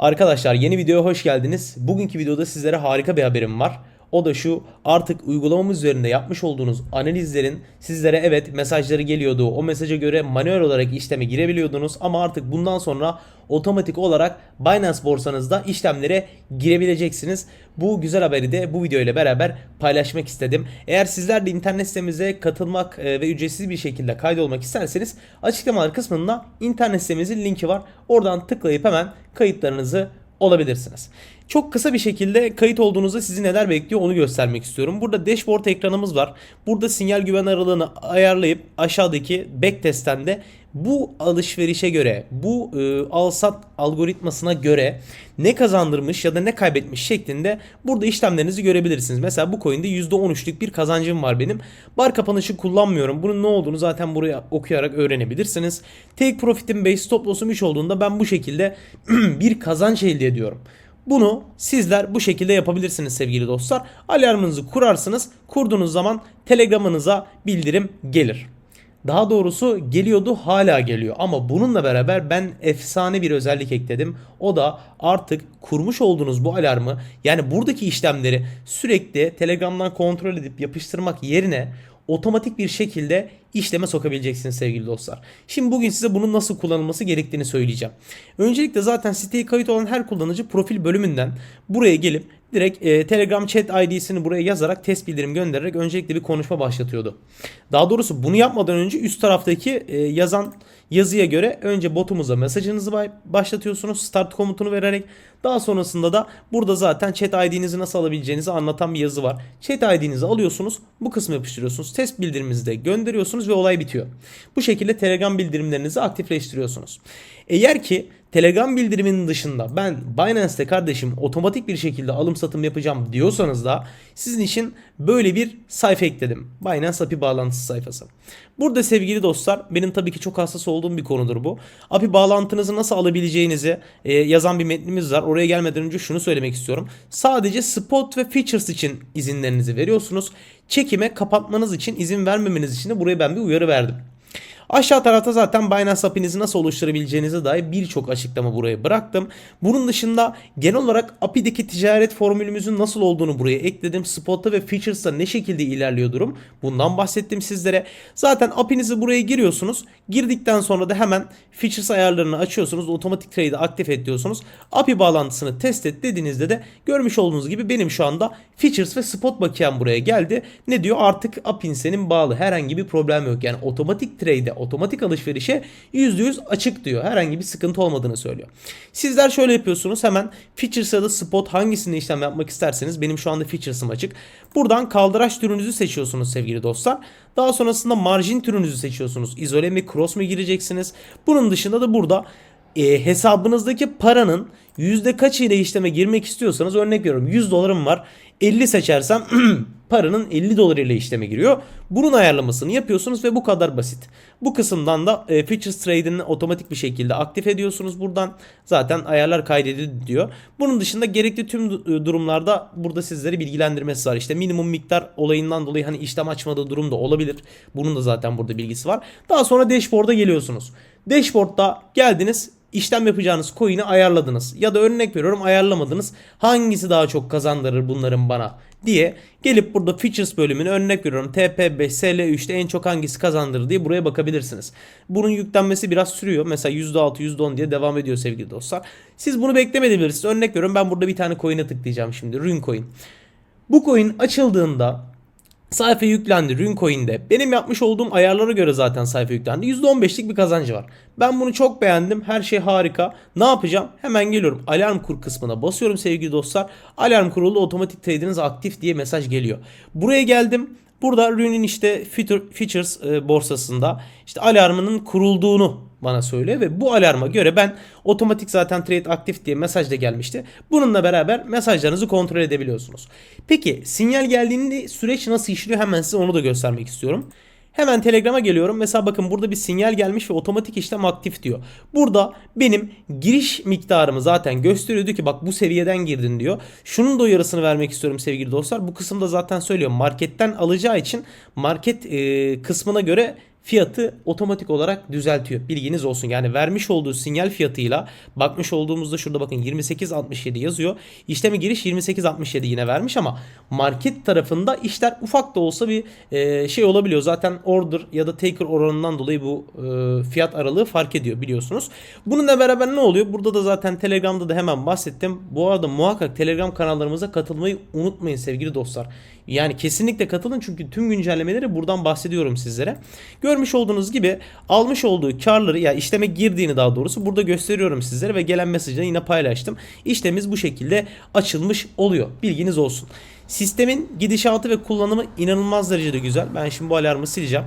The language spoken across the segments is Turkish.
Arkadaşlar yeni videoya hoş geldiniz. Bugünkü videoda sizlere harika bir haberim var. O da şu artık uygulamamız üzerinde yapmış olduğunuz analizlerin sizlere evet mesajları geliyordu. O mesaja göre manuel olarak işleme girebiliyordunuz ama artık bundan sonra otomatik olarak Binance borsanızda işlemlere girebileceksiniz. Bu güzel haberi de bu video ile beraber paylaşmak istedim. Eğer sizler de internet sitemize katılmak e, ve ücretsiz bir şekilde kaydolmak isterseniz açıklamalar kısmında internet sitemizin linki var. Oradan tıklayıp hemen kayıtlarınızı olabilirsiniz. Çok kısa bir şekilde kayıt olduğunuzda sizi neler bekliyor onu göstermek istiyorum. Burada dashboard ekranımız var. Burada sinyal güven aralığını ayarlayıp aşağıdaki backtest'ten de bu alışverişe göre, bu e, al-sat algoritmasına göre ne kazandırmış ya da ne kaybetmiş şeklinde burada işlemlerinizi görebilirsiniz. Mesela bu coin'de %13'lük bir kazancım var benim. Bar kapanışı kullanmıyorum. Bunun ne olduğunu zaten buraya okuyarak öğrenebilirsiniz. Take profit'im 5, stop loss'um 3 olduğunda ben bu şekilde bir kazanç elde ediyorum. Bunu sizler bu şekilde yapabilirsiniz sevgili dostlar. Alarmınızı kurarsınız. Kurduğunuz zaman Telegram'ınıza bildirim gelir. Daha doğrusu geliyordu hala geliyor ama bununla beraber ben efsane bir özellik ekledim. O da artık kurmuş olduğunuz bu alarmı yani buradaki işlemleri sürekli Telegram'dan kontrol edip yapıştırmak yerine otomatik bir şekilde işleme sokabileceksiniz sevgili dostlar. Şimdi bugün size bunun nasıl kullanılması gerektiğini söyleyeceğim. Öncelikle zaten siteye kayıt olan her kullanıcı profil bölümünden buraya gelip direkt e, Telegram chat ID'sini buraya yazarak test bildirim göndererek öncelikle bir konuşma başlatıyordu. Daha doğrusu bunu yapmadan önce üst taraftaki e, yazan yazıya göre önce botumuza mesajınızı başlatıyorsunuz start komutunu vererek daha sonrasında da burada zaten chat ID'nizi nasıl alabileceğinizi anlatan bir yazı var. Chat ID'nizi alıyorsunuz bu kısmı yapıştırıyorsunuz test bildiriminizi de gönderiyorsunuz ve olay bitiyor. Bu şekilde Telegram bildirimlerinizi aktifleştiriyorsunuz. Eğer ki Telegram bildiriminin dışında ben Binance'te kardeşim otomatik bir şekilde alım satım yapacağım diyorsanız da sizin için böyle bir sayfa ekledim. Binance API bağlantısı sayfası. Burada sevgili dostlar benim tabii ki çok hassas olduğum bir konudur bu. API bağlantınızı nasıl alabileceğinizi e, yazan bir metnimiz var. Oraya gelmeden önce şunu söylemek istiyorum. Sadece spot ve features için izinlerinizi veriyorsunuz. Çekime kapatmanız için izin vermemeniz için de buraya ben bir uyarı verdim. Aşağı tarafta zaten Binance API'nizi nasıl oluşturabileceğinize dair birçok açıklama buraya bıraktım. Bunun dışında genel olarak API'deki ticaret formülümüzün nasıl olduğunu buraya ekledim. Spot'ta ve Features'ta ne şekilde ilerliyor durum bundan bahsettim sizlere. Zaten API'nizi buraya giriyorsunuz. Girdikten sonra da hemen Features ayarlarını açıyorsunuz. Otomatik trade'i aktif et diyorsunuz. API bağlantısını test et dediğinizde de görmüş olduğunuz gibi benim şu anda Features ve Spot bakiyem buraya geldi. Ne diyor? Artık API'n senin bağlı. Herhangi bir problem yok. Yani otomatik trade'e otomatik alışverişe %100 açık diyor. Herhangi bir sıkıntı olmadığını söylüyor. Sizler şöyle yapıyorsunuz. Hemen Features ya da Spot hangisinde işlem yapmak isterseniz benim şu anda Features'ım açık. Buradan kaldıraç türünüzü seçiyorsunuz sevgili dostlar. Daha sonrasında marjin türünüzü seçiyorsunuz. İzole mi cross mu gireceksiniz? Bunun dışında da burada e, hesabınızdaki paranın yüzde kaç ile işleme girmek istiyorsanız örnek veriyorum 100 dolarım var 50 seçersem paranın 50 dolar ile işleme giriyor. Bunun ayarlamasını yapıyorsunuz ve bu kadar basit. Bu kısımdan da e, Features Trade'ini otomatik bir şekilde aktif ediyorsunuz buradan. Zaten ayarlar kaydedildi diyor. Bunun dışında gerekli tüm du- durumlarda burada sizleri bilgilendirmesi var. İşte minimum miktar olayından dolayı hani işlem açmadığı durum da olabilir. Bunun da zaten burada bilgisi var. Daha sonra dashboard'a geliyorsunuz. Dashboard'da geldiniz işlem yapacağınız coin'i ayarladınız. Ya da örnek veriyorum ayarlamadınız. Hangisi daha çok kazandırır bunların bana diye gelip burada features bölümüne örnek veriyorum. TP5, SL3'te en çok hangisi kazandırır diye buraya bakabilirsiniz. Bunun yüklenmesi biraz sürüyor. Mesela %6, %10 diye devam ediyor sevgili dostlar. Siz bunu beklemeyebilirsiniz. Örnek veriyorum ben burada bir tane coin'e tıklayacağım şimdi. Rune coin. Bu coin açıldığında Sayfa yüklendi Runcoin'de. Benim yapmış olduğum ayarlara göre zaten sayfa yüklendi. %15'lik bir kazancı var. Ben bunu çok beğendim. Her şey harika. Ne yapacağım? Hemen geliyorum. Alarm kur kısmına basıyorum sevgili dostlar. Alarm kurulu otomatik trade'iniz aktif diye mesaj geliyor. Buraya geldim. Burada Rune'in işte features e, borsasında işte alarmının kurulduğunu bana söylüyor ve bu alarma göre ben otomatik zaten trade aktif diye mesaj da gelmişti. Bununla beraber mesajlarınızı kontrol edebiliyorsunuz. Peki sinyal geldiğinde süreç nasıl işliyor hemen size onu da göstermek istiyorum. Hemen Telegram'a geliyorum. Mesela bakın burada bir sinyal gelmiş ve otomatik işlem aktif diyor. Burada benim giriş miktarımı zaten gösteriyordu ki bak bu seviyeden girdin diyor. Şunun da uyarısını vermek istiyorum sevgili dostlar. Bu kısımda zaten söylüyor. Marketten alacağı için market e, kısmına göre fiyatı otomatik olarak düzeltiyor. Bilginiz olsun. Yani vermiş olduğu sinyal fiyatıyla bakmış olduğumuzda şurada bakın 28.67 yazıyor. İşleme giriş 28.67 yine vermiş ama market tarafında işler ufak da olsa bir e, şey olabiliyor. Zaten order ya da taker oranından dolayı bu e, fiyat aralığı fark ediyor biliyorsunuz. Bununla beraber ne oluyor? Burada da zaten Telegram'da da hemen bahsettim. Bu arada muhakkak Telegram kanallarımıza katılmayı unutmayın sevgili dostlar. Yani kesinlikle katılın çünkü tüm güncellemeleri buradan bahsediyorum sizlere. Görmüş olduğunuz gibi almış olduğu karları ya işleme girdiğini daha doğrusu burada gösteriyorum sizlere ve gelen mesajını yine paylaştım. İşlemimiz bu şekilde açılmış oluyor. Bilginiz olsun. Sistemin gidişatı ve kullanımı inanılmaz derecede güzel. Ben şimdi bu alarmı sileceğim.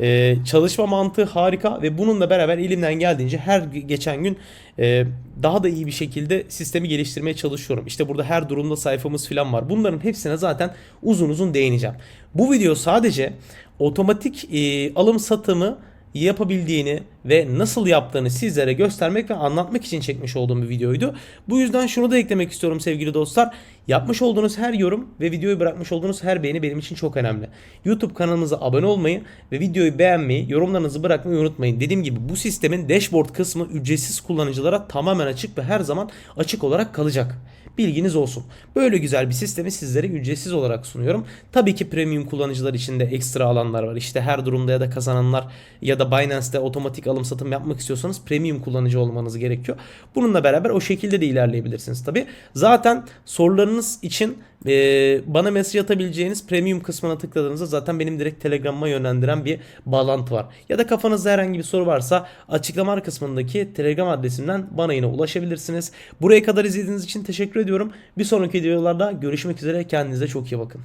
Ee, çalışma mantığı harika ve bununla beraber elimden geldiğince her geçen gün e, daha da iyi bir şekilde sistemi geliştirmeye çalışıyorum. İşte burada her durumda sayfamız falan var. Bunların hepsine zaten uzun uzun değineceğim. Bu video sadece otomatik e, alım satımı yapabildiğini ve nasıl yaptığını sizlere göstermek ve anlatmak için çekmiş olduğum bir videoydu. Bu yüzden şunu da eklemek istiyorum sevgili dostlar. Yapmış olduğunuz her yorum ve videoyu bırakmış olduğunuz her beğeni benim için çok önemli. YouTube kanalımıza abone olmayı ve videoyu beğenmeyi, yorumlarınızı bırakmayı unutmayın. Dediğim gibi bu sistemin dashboard kısmı ücretsiz kullanıcılara tamamen açık ve her zaman açık olarak kalacak. Bilginiz olsun. Böyle güzel bir sistemi sizlere ücretsiz olarak sunuyorum. Tabii ki premium kullanıcılar için de ekstra alanlar var. İşte her durumda ya da kazananlar ya da Binance'te otomatik alım satım yapmak istiyorsanız premium kullanıcı olmanız gerekiyor. Bununla beraber o şekilde de ilerleyebilirsiniz tabii. Zaten sorularınız için e, bana mesaj atabileceğiniz premium kısmına tıkladığınızda zaten benim direkt Telegram'ıma yönlendiren bir bağlantı var. Ya da kafanızda herhangi bir soru varsa açıklama kısmındaki Telegram adresimden bana yine ulaşabilirsiniz. Buraya kadar izlediğiniz için teşekkür ediyorum. Bir sonraki videolarda görüşmek üzere. Kendinize çok iyi bakın.